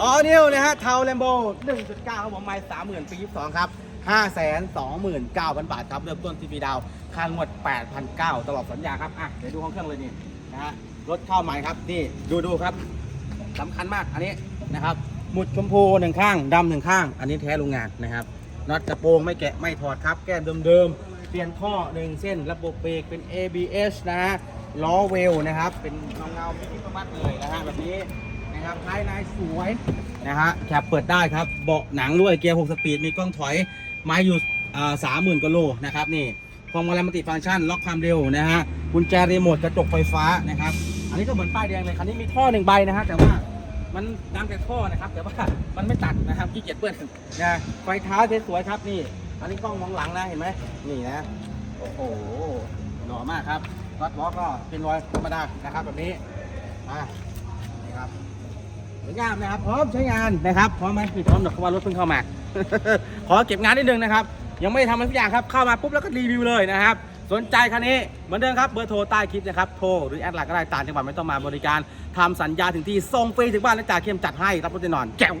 อ๋อนิวนะฮะเทาแลมโบ1.9ครับผมไม่สามหมื่นปี22ครับ 5 2 9 0 0 0 บาทครับเริ่มต้นที่ปีดาวค่างวด 8,900ตลอดสัญญาครับอะเดี๋ยวดูห้องเครื่องเลยนี่นะฮะรถเข้าใหม่ครับนี่ดูดูครับสำคัญมากอันนี้นะครับหมุดชมพูหนึ่งข้างดำหนึ่งข้าง อันนี้แท้โรงงานนะครับน็อตกระโปรงไม่แกะไม่ถอดครับ แก้มเดิมๆเปลี่ยนท่อหนึ่งเส้น ระบบเบรกเป็น ABS นะฮะล้อเวลนะครับ เป็นเงาเงาๆพิพิธภัณฑ์เลยนะฮะแบบนี้ นะครับภายในสวยนะฮะแคปเปิดได้ครับเบาะหนังด้วยเกียร์6สปีดมีกล้องถอยไม้อยู่สามหมื่นกว่าโลนะครับนี่พวงมาลัยมัลติฟังก์ชันล็อกความเร็วนะฮะกุญแจรีโมทกระจกไฟฟ้านะครับอันนี้ก็เหมือนป้ายแดงเลยคันนี้มีท่อหนึ่งใบนะฮะแต่ว่ามันดังแต่ท่อนะครับแต่ว่ามันไม่ตัดนะครับขี้เกียจเปื้อนนะไฟท้ายสวยๆครับนี่ อันนี้กล้องมองหลังนะเห็นไหมนี่นะโอ้โหหล่อมากครับรถล้อก็เป็นรอยธรรมดานะครับแบบนี้อะ วยงามนะครับ พร้อมใช้งานนะครับพร้อมไหมพี่พร้อมหรอกเพราะว่ารถเพิ่งเข้ามา ขอเก็บงานนิดนึงนะครับ ยังไม่ได้ทำอะไรทุกอย่างครับเข้ามาปุ๊บแล้วก็รีวิวเลยนะครับ สนใจคันนี้เหมือนเดิมครับเบอร์โทรใต้คลิปนะครับโทรหรือแอดไลน์ก็ได้ต่างจังหวัดไม่ต้องมาบริการทำสัญญาถึงที่ส่งฟรีถึงบ้านและจ่ายเข้มจัดให้รับรถแน่นอนแก้ว